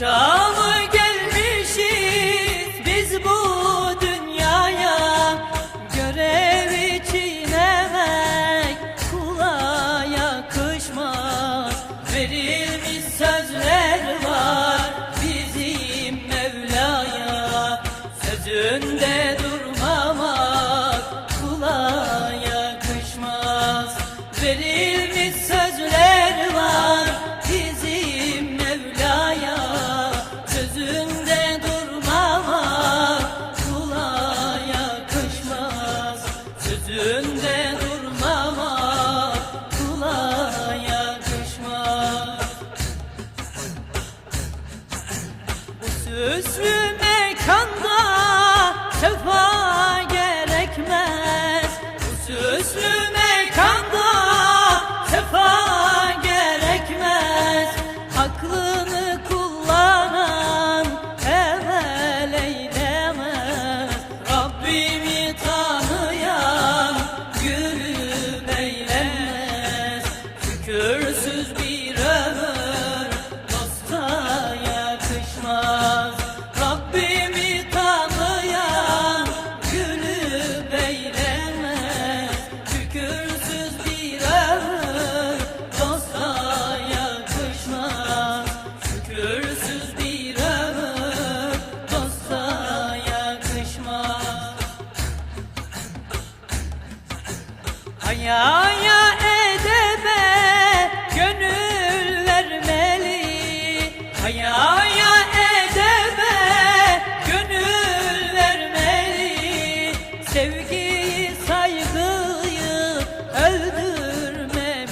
Russia. Önde durmamak kulağa yakışmaz Bu sözlü mekanda Dünyaya edebe gönül vermeli. Hayaya edebe gönül vermeli. Sevgiyi saygıyı öldürmemeli.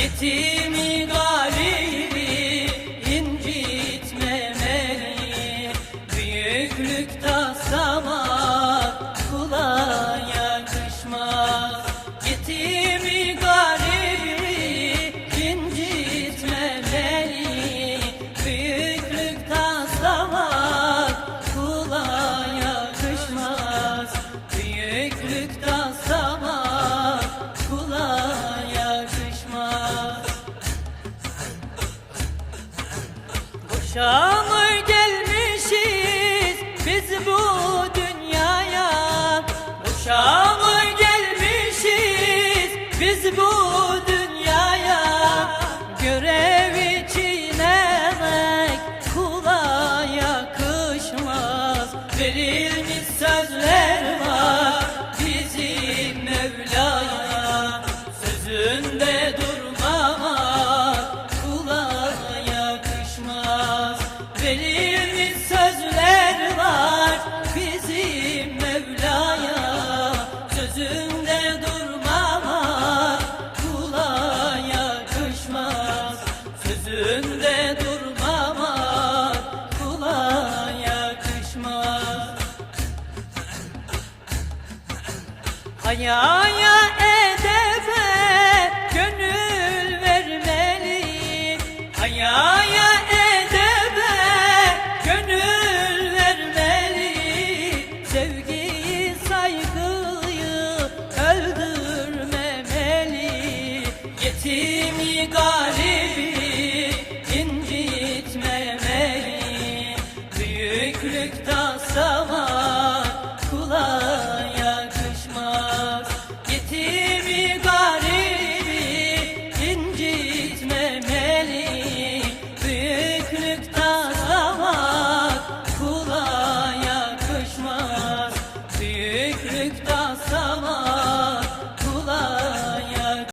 Yetimi garibi incitmemeli. Büyüklük tasamak kulak সময় verdiğimiz sözler var bizim Mevla'ya. Sözünde durmamak kula yakışmaz. Sözünde durmamak kula yakışmaz. Hayaya Yetimi garibi incitmemeli Büyüklük tasama kulağı